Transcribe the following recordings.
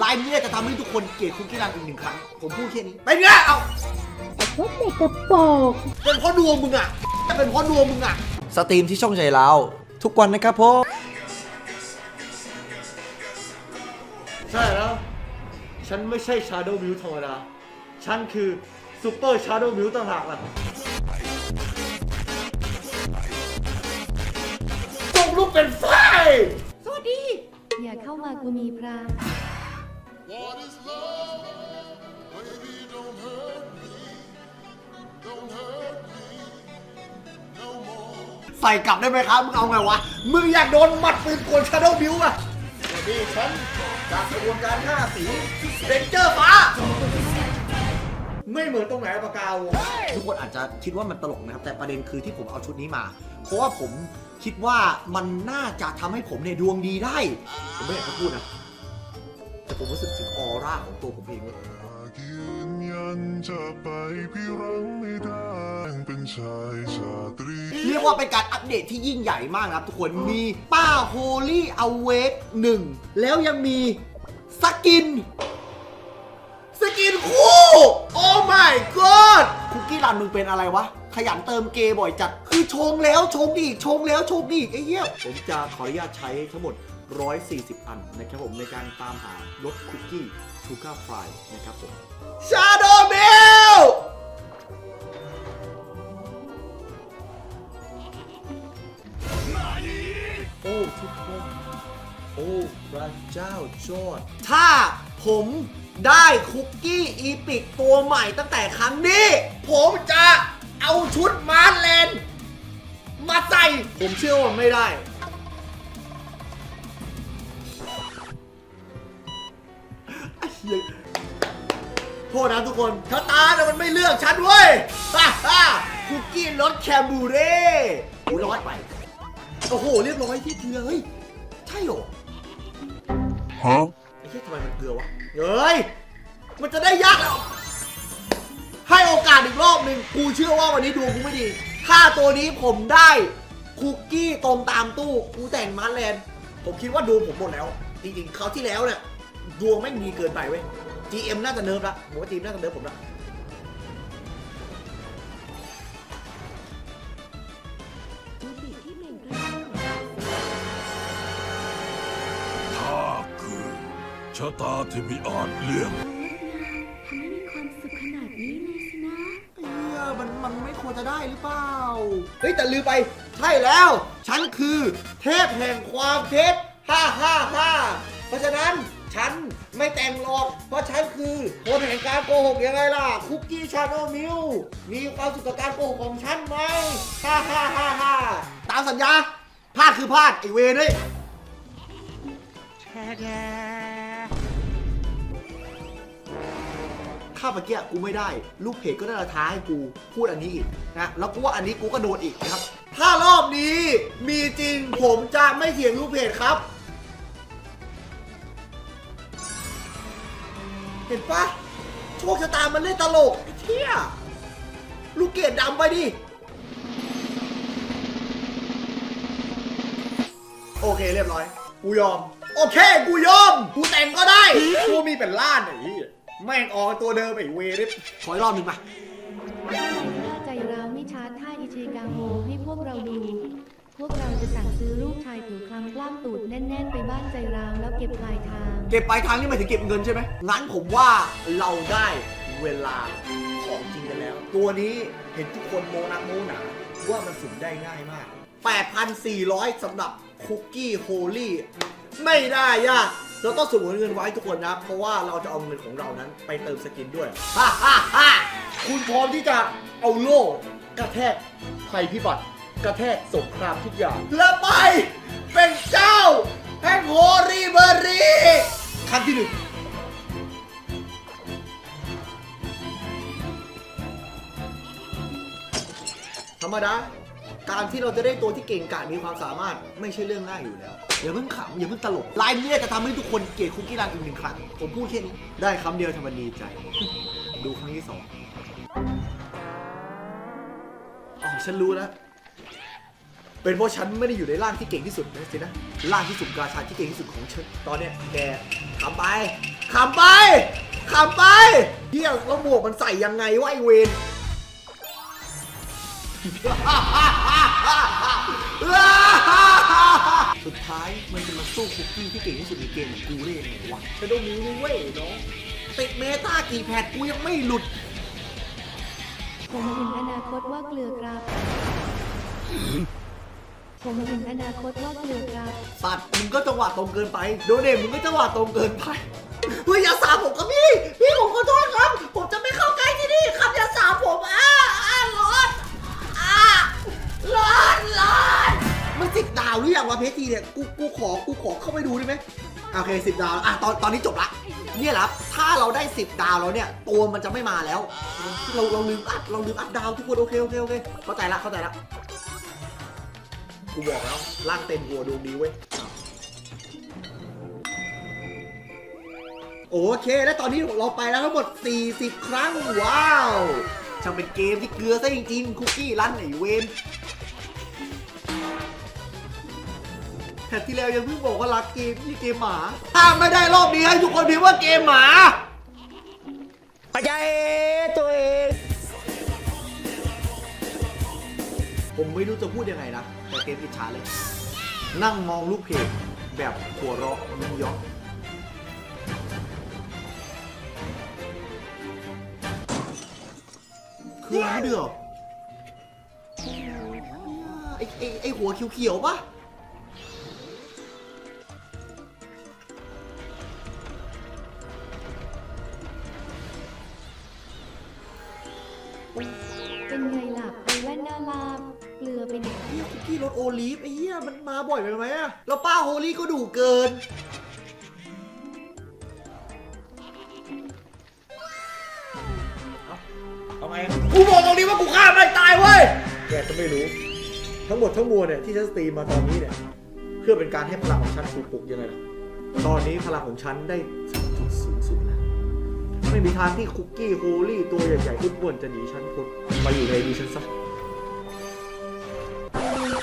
ไลน์นี้จะทำให้ทุกคนเกลียดคุกกี้รันอีกหนึ่งครั้ง ผมพูดแค่นี้เป็นไงเอาพวกเด็กกระโปรงเป็นเพราะดวงมึงอะ เป็นเพราะดวงมึงอะ สตรีมที่ช่องใจเราทุกวันนะครับผมใช่แล้ว ฉันไม่ใช่ Shadow View ธรรมดา ฉันคือ Super Shadow View ต่างหากล่ะส่งลูกเป็นไฟ สวัสดี อย่าเข้ามากูมีพระ ใส่กลับได้ไหมครับ มึงเอาไงวะ มึงอยากโดนหมัดปืนกลชาโดว์บิวอะสวัสดีฉันจากกระบวนการห้าสีเรนเจอร์ฟ้า ไม่เหมือนตรงไหนปากกาวงทุกคนอาจจะคิดว่ามันตลกนะครับ แต่ประเด็นคือที่ผมเอาชุดนี้มา เพราะว่าผมคิดว่ามันน่าจะทำให้ผมเนี่ยดวงดีได้ ผมไม่อยากจะพูดนะแต่ ผมรู้สึกถึงออร่าของตัวผมเองเว้ยยืนยันจะไปพี่รังไม่ได้เป็นชายชาตรีเรียกว่าเป็นการอัปเดตที่ยิ่งใหญ่มากนะครับทุกคนมีป้าโฮลี่อเวกหนึ่งแล้วยังมีสกิน สกินคู่ โอ้ my god คุกกี้รันมึงเป็นอะไรวะ ขยันเติมเกย์บ่อยจัด คือชงแล้วชงอีกชงแล้วชงอีกไอ้เหี้ยผมจะขออนุญาตใช้ทั้งหมด 140 อันนะครับผมในการตามหารสคุกกี้ชูการ์ฟรายนะครับผม Shadow Bill โอ้ทุกคนโอ้พระเจ้าจอด ถ้าผมได้คุกกี้อีพิกตัวใหม่ตั้งแต่ครั้งนี้ ผมจะเอาชุดมาร์แลนด์มาใส่ ผมเชื่อว่าไม่ได้ โทษนะทุกคนชะตาเนี่ยมันไม่เลือกฉันเว้ยฮ่าฮ่าคุกกี้รสแคมบูเร่กูรอดไป โอ้โห เรียบร้อยที่เกลือเฮ้ย ใช่เหรอฮะไอ้เหี้ยทำไมมันเกลือวะ เฮ้ย มันจะได้ยากแล้ว ให้โอกาสอีกรอบหนึ่งกูเชื่อว่าวันนี้ดวงกูไม่ดี ถ้าตัวนี้ผมได้คุกกี้ตรงตามตู้กูแต่งมาร์แลนด์ผมคิดว่าดวงผมหมดแล้ว จริงๆคราวที่แล้วเนี่ยดวงไม่งดีเกินไปเว้ย GM น่าจะเนิร์ฟละผมว่า GM น่าจะเนิร์ฟผมละข้าคือชะตาที่มีอาจเลี่ยงไม่มีความสุขขนาดนี้เลยสินะ เออมันมันไม่ควรจะได้หรือเปล่า เฮ้ย แต่ลืมไป ใช่แล้ว ฉันคือเทพแห่งความเท็จ ฮ่าฮ่าฮ่าเพราะฉะนั้น ฉันไม่แต่งหรอก เพราะฉันคือคนแห่งการโกหกยังไงล่ะ คุกกี้ชาโนมิลมีความสุขกับการโกหกของฉันไหมฮ่าฮ่าฮ่าฮ่าตามสัญญาพลาดคือพลาดไอเวรเลยข้าเมื่อกี้กูไม่ได้ ลูกเพจก็ได้มาท้าให้กูพูดอันนี้อีกนะแล้วกูว่าอันนี้กูก็โดนอีกนะครับ ถ้ารอบนี้มีจริงผมจะไม่เถียงลูกเพจครับ เห็นปะโชคชะตามันเล่นตลกไอ้เที่ยลูกเกดดำไปดิ โอเคเรียบร้อย กูยอม โอเค กูยอม กูแต่งก็ได้ กูมีเป็นล้านไอ้เหี้ยแม่งออกตัวเดิมไอ้เวริฟขออีกรอบหนึ่งมาถ้าใจเราไม่ชาร์จท่าอิเชกาโฮให้พวกเราดู พวกเราจะสั่งซื้อรูปชายผิวคล้ำกล้ามตูดแน่น ๆ ไปบ้านใจเราแล้วเก็บปลายทาง เก็บปลายทางนี่หมายถึงเก็บเงินใช่ไหมงั้นผมว่าเราได้เวลาของจริงกันแล้ว ตัวนี้เห็นทุกคนโมนักโมหนาว่ามันสุ่มได้ง่ายมาก 8,400สำหรับคุกกี้โฮลี่ไม่ได้ยากเราต้องสมวนเงินไว้ทุกคนนะ เพราะว่าเราจะเอาเงินของเรานั้นไปเติมสกินด้วยฮ่าฮ่าฮ่าคุณพร้อมที่จะเอาโล่กระแทกภัยพิบัติกระแทกสงครามทุกอย่าง และไปเป็นเจ้าแห่งโฮรีเบอรี ครั้งที่หนึ่งธรรมดา การที่เราจะได้ตัวที่เก่งกาจมีความสามารถไม่ใช่เรื่องง่ายอยู่แล้ว อย่าเพิ่งขำอย่าเพิ่งตลกไลน์นี้จะทำให้ทุกคนเกลียดคุกกี้รันอีกหนึ่งครั้ง ผมพูดแค่นี้ ได้คำเดียวทำมันดีใจ ดูครั้งที่สองอ๋อฉันรู้แล้ว เป็นเพราะฉันไม่ได้อยู่ในร่างที่เก่งที่สุดนะสินะร่างที่สุดกาชาที่เก่งที่สุดของฉันตอนเนี้ยแกขำไปขำไปขำไปเฮียแล้วหมวกมันใส่ยังไงวะไอเวนสุดท้ายมันจะมาสู้คุกกี้ที่เก่งที่สุดในเกมของกูได้ยังไงวะฉันต้องมีเว้ยน้องติดเมตากี่แพทกูยังไม่หลุดผมเห็นอนาคตว่าเกลือครับ ผมเห็นอนาคตว่าเกลือครับ สัตว์มึงก็จังหวะตรงเกินไป โดเนมมึงก็จังหวะตรงเกินไปเฮ้ยอย่าสาผมกับพี่ พี่ผมขอโทษครับ ผมจะไม่เข้าใกล้ที่นี่ครับอย่าสาผมอ้าอ้าร้อนอ้าร้อนร้อนมันสิบดาวหรือยังวะเพชรทีเนี่ยกูกูขอกูขอเข้าไปดูได้ไหมโอเคสิบดาวอะตอนตอนนี้จบละเนี่ยแหละครับถ้าเราได้สิบดาวแล้วเนี่ยตัวมันจะไม่มาแล้ว เราเราลืมอัดเราลืมอัดดาวทุกคนโอเคโอเคโอเคเข้าใจละเข้าใจละ กูบอกแล้วร่างเต็มหัวดวงดีเว้ย โอเค แล้วตอนนี้เราไปแล้วทั้งหมด 40 ครั้ง ว้าวช่างเป็นเกมที่เกลือซะจริงๆ คุกกี้รันไอเวนแพทที่แล้วยังเพิ่งบอกว่ารักเกมนี่เกมหมาถ้าไม่ได้รอบนี้ให้ทุกคนพิมพ์ว่าเกมหมาปัจจัยตัวเอง ผมไม่รู้จะพูดยังไงนะ แต่เกมอิจฉาเลย นั่งมองลูกเพจแบบหัวเราะยิ้มเยาะคืออะไรเดือไอไอไอหัวเขียวๆปะ กกี้รสโอลีฟไอ้เหี้ยมันมาบ่อยไปไหมอะแล้วป้าโฮลี่ก็ดุเกิน เอาไงกูบอกตรงนี้ว่ากูฆ่าไม่ตายเว้ย แกจะไม่รู้ ทั้งหมดทั้งมวลเนี่ยที่ฉันสตรีมมาตอนนี้เนี่ย เพื่อเป็นการให้พลังของฉันถูกปลุกยังไงล่ะตอนนี้พลังของฉันได้ถึงจุดสูงสุดแล้ว ไม่มีทางที่คุกกี้โฮลี่ตัวใหญ่ๆอ้วนๆจะหนีฉันพ้นมาอยู่ในดีฉันซะดู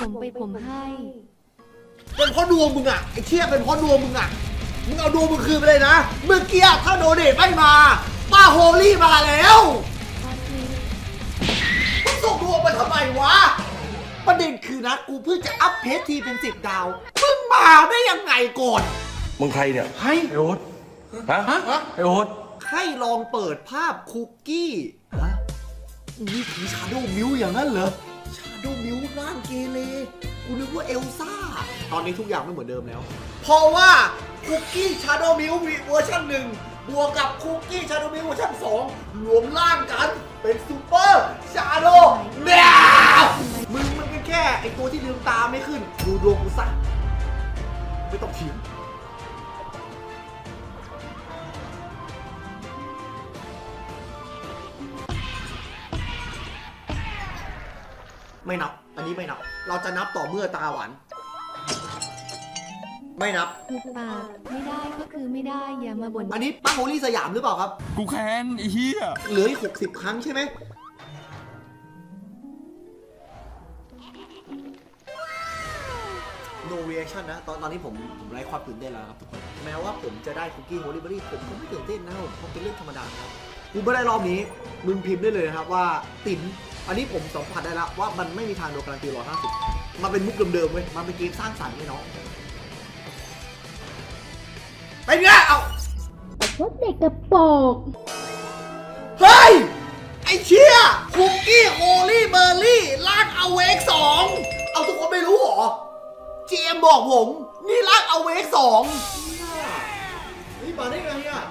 ผมไปผมให้ เป็นเพราะดวงมึงอะไอ้เชี่ยเป็นเพราะดวงมึงอะมึงเอาดวงมึงคืนไปเลยนะ เมื่อกี้ถ้าโดเนทไม่มาป้าโฮลี่มาแล้วพอคลิปมึงส่งดวงมาทำไมวะ ประเด็นคือนะกูเพิ่งจะอัพเพจทีเป็นสิบดาวมึงมาได้ยังไงก่อนมึงใครเนี่ยไอ้โอ๊ตฮะไอ้โอ๊ตให้ลองเปิดภาพคุกกี้ฮะนี่คือชาโดว์มิวอย่างนั้นเหรอชาโดว์มิวร่างเกเรกูนึกว่าเอลซ่า ตอนนี้ทุกอย่างไม่เหมือนเดิมแล้ว เพราะว่าคุกกี้ชาโดมิวเวอร์ชันหนึ่งบวกกับคุกกี้ชาโดมิวเวอร์ชันสองรวมร่างกันเป็นซูเปอร์ชาโดแมวมึงมันเป็นแค่ไอตัวที่ลืมตาไม่ขึ้น ดูดวงกูซะไม่ต้องเถียง ไม่นับ อันนี้ไม่นับ เราจะนับต่อเมื่อตาหวาน ไม่นับ คือปากไม่ได้ก็คือไม่ได้อย่ามาบ่นอันนี้ป้าโฮลี่สยามหรือเปล่าครับ กูแค้นไอ้เหี้ยเหลืออีกหกสิบครั้งใช่ไหม no reaction นะ ตอนตอนนี้ผมผมไร้ความตื่นเต้นแล้วครับทุกคน แม้ว่าผมจะได้คุกกี้โฮลี่เบอรี่ผมก็ไม่ตื่นเต้นนะครับผมเป็นเรื่องธรรมดานะครับกูไม่ได้รอบนี้ มึงพิมพ์ได้เลยนะครับว่าติ๋ม อันนี้ผมสัมผัสได้แล้วว่ามันไม่มีทางโดนการันตีร้อยห้าสิบมันเป็นมุกเดิมๆเว้ย มันเป็นเกมสร้างสรรค์ไงน้องเป็นไงเอารถเด็กกระโปกเฮ้ย ไอเชี่ยคุกกี้โฮลี่เบอร์รี่ลากเอาเวกสองเอาทุกคนไม่รู้เหรอ GM บอกผม นี่ลากเอาเวกสองนี่มาได้ไงอะ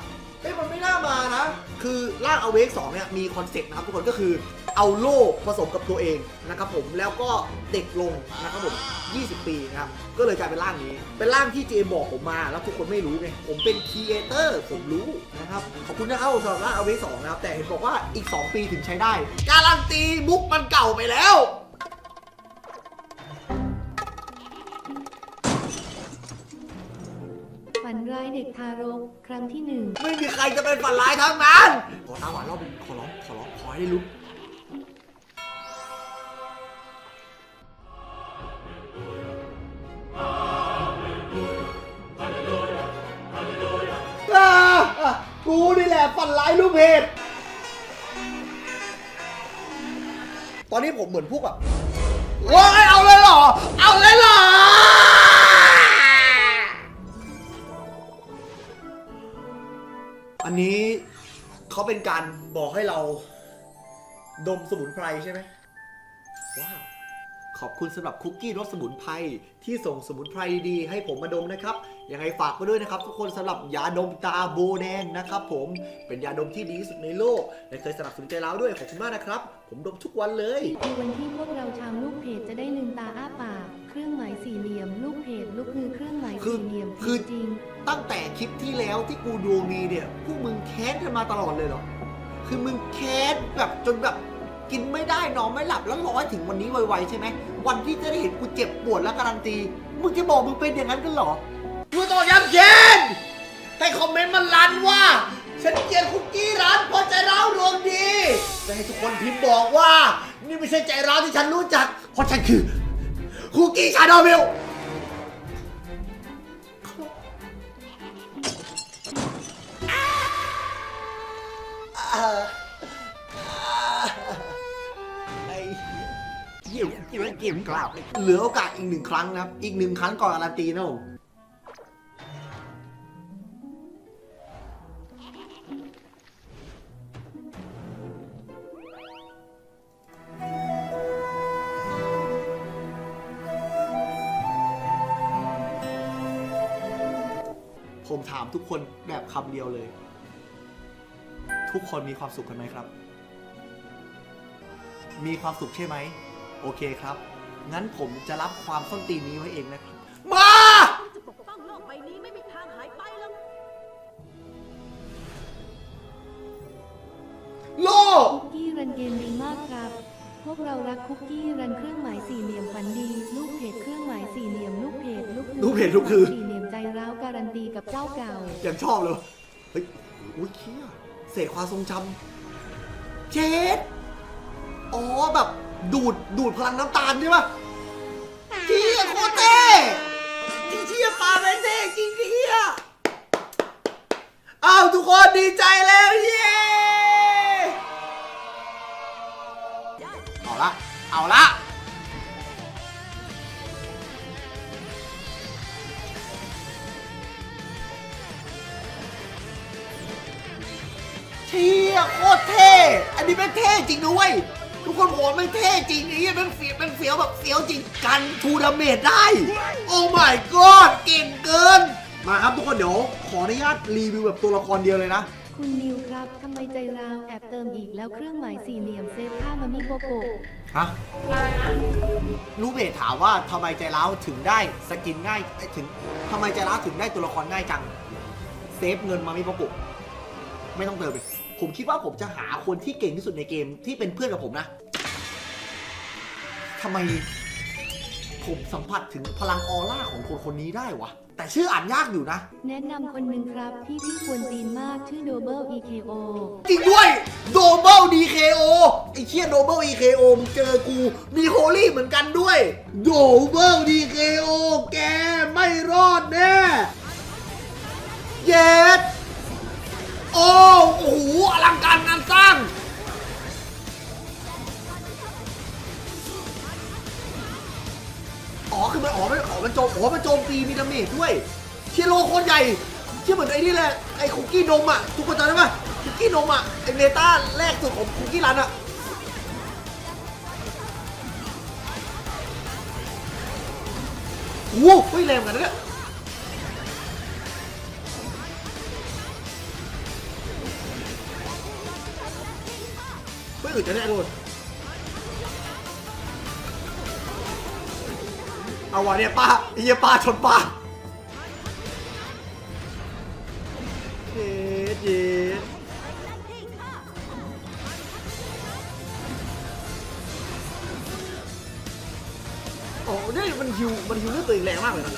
เอ้ยมันไม่น่ามานะ คือลากเอาเวกสองเนี่ยมีคอนเซ็ปต์นะครับทุกคนก็คือ เอาโล่ผสมกับตัวเองนะครับผมแล้วก็เด็กลงนะครับผม 20 ปีนะครับก็เลยกลายเป็นร่างนี้ เป็นร่างที่ GM บอกผมมาแล้วทุกคนไม่รู้ไงผมเป็นครีเอเตอร์ผมรู้นะครับขอบคุณนะครับสำหรับร่างเอาเวกสองนะครับแต่เห็นบอกว่าอีก 2 ปีถึงใช้ได้ การันตีมุกมันเก่าไปแล้วฝันร้ายเด็กทารกครั้งที่หนึ่งไม่มีใครจะเป็นฝันร้ายทั้งนั้น ขอตาหวานรอบหนึงขอร้องขอร้องขอให้ได้ลุ้น กูนี่แหละฝันร้ายลูกเพจตอนนี้ผมเหมือนพวกแบบว้ายเอาเลยเหรอ เอาเลยเหรอ อันนี้เขาเป็นการบอกให้เรา ดมสมุนไพรใช่ไหมว้าว ขอบคุณสำหรับคุกกี้รสสมุนไพรที่ส่งสมุนไพรดีๆให้ผมมาดมนะครับยังไงฝากไว้ด้วยนะครับ ทุกคนสำหรับยาดมตาโบแดงนะครับผมเป็นยาดมที่ดีที่สุดในโลกและเคยสนับสนุนใจเราด้วยขอบคุณมากนะครับ ผมดมทุกวันเลยคือวันที่พวกเราชาวลูกเพจจะได้ลืมตาอ้าปากเครื่องหมายสี่เหลี่ยมลูกเพจลูกคือเครื่องหมายคือสี่เหลี่ยมคือจริงตั้งแต่คลิปที่แล้วที่กูดวงดีเนี่ยพวกมึงแค้นกันมาตลอดเลยเหรอคือมึงแค้นแบบจนแบบ กินไม่ได้นอนไม่หลับแล้วรอให้ถึงวันนี้ไวๆใช่ไหมวันที่จะได้เห็นกูเจ็บปวดและการันตีมึงจะบอกมึงเป็นอย่างนั้นกันเหรอกูต้องย้ำเช่นให้คอมเมนต์มันรันว่า ฉันเกลียดคุกกี้ร้านเพอใจร้าวดวงดีและให้ทุกคนพิมพ์บอกว่า นี่ไม่ใช่ใจร้าวที่ฉันรู้จัก เพราะฉันคือคุกกี้ชาโดมิลไเหี้ยเกมเกมกล่าวเหลือโอกาสอีกหนึ่งครั้งนะครับ อีกหนึ่งครั้งก่อนการันตีนะผมผมถามทุกคนแบบคำเดียวเลย ทุกคนมีความสุขกันไหมครับ มีความสุขใช่ไหม โอเคครับ งั้นผมจะรับความส้นตีนนี้ไว้เองนะครับ มา จะปกป้องโลกใบนี้ไม่มีทางหายไปหรอกโลๆคุกกี้รันเกมดีมากครับ พวกเรารักคุกกี้รันเครื่องหมายสี่เหลี่ยมฝันดี ลูกเพจเครื่องหมายสี่เหลี่ยมลูกเพจลูกคือลูกเพจลูกคือ สี่เหลี่ยมใจร้าวการันตีกับเจ้าเก่า ยังชอบเลย เฮ้ยอุ้ยเคี้ยเศษความทรงจำเจ็ดอ๋อแบบ ดูดดูดพลังน้ำตาลใช่ปะเที่ยโคตรเท่จริงเที่ยปลาเป็นเท่จริงเที่ยอ้าวทุกคนดีใจแล้วเย้เอาละเอาละเชี่ยโคตรเท่อันนี้เป็นเท่จริงนะเว้ย ทุกคนบอกว่ามันเท่จริงไอ้เหี้ยมันเฟี้ยวมันเฟี้ยวแบบเฟี้ยวจริงกันทูดาเมจได้ โอ้ my god เก่งเกิน มาครับทุกคนเดี๋ยวขออนุญาตรีวิวแบบตัวละครเดียวเลยนะ คุณนิวครับทำไมใจร้าวแอบเติมอีกแล้วเครื่องหมายสี่เหลี่ยมเซฟค่ามามิโกโกะฮะรู้เบสถามว่าทำไมใจร้าวถึงได้สกินง่ายเอ้ยถึงทำไมใจร้าวถึงได้ตัวละครง่ายจัง เซฟเงินมาไม่ประกุไม่ต้องเติมเลย ผมคิดว่าผมจะหาคนที่เก่งที่สุดในเกมที่เป็นเพื่อนกับผมนะทำไมผมสัมผัสถึงพลังออร่าของคนคนนี้ได้วะ แต่ชื่ออ่านยากอยู่นะ แนะนำคนหนึ่งครับที่พี่ควรตีนมากชื่อโดเบิล EKO จริงด้วยโดเบิล DKO ไอ้เชี่ยโดเบิล EKO มึงเจอกู มีโฮลี่เหมือนกันด้วยโดเบิล DKO แกไม่ โจมอ๋อมันโจมตีมีดาเมจด้วย เชียโลโคตรใหญ่เชี่ยเหมือนไอ้นี่แหละไอ้คุกกี้นมอะทุกคนจำได้ปะคุกกี้นมอะไอ้เมตาแรกสุดของคุกกี้รันอะโอ้โหเฮ้แรงเหมือนกันนะเนี่ยเฮ้ยอื่นจะแน่โดน เอาวะเนี่ยป้าไอ้เหี้ยป้าชนป้าเย็ดเย็ดโอ้เนี่ยมันฮิวมันฮิวเลือดตัวเองแรงมากเลยนะ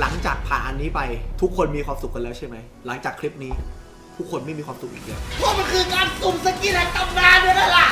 หลังจากผ่านอันนี้ไปทุกคนมีความสุขกันแล้วใช่ไหม หลังจากคลิปนี้ ทุกคนไม่มีความสุขอีกแล้วเพราะมันคือการสุ่มสกินแห่งตำนานเนี่ยนั่นแหละ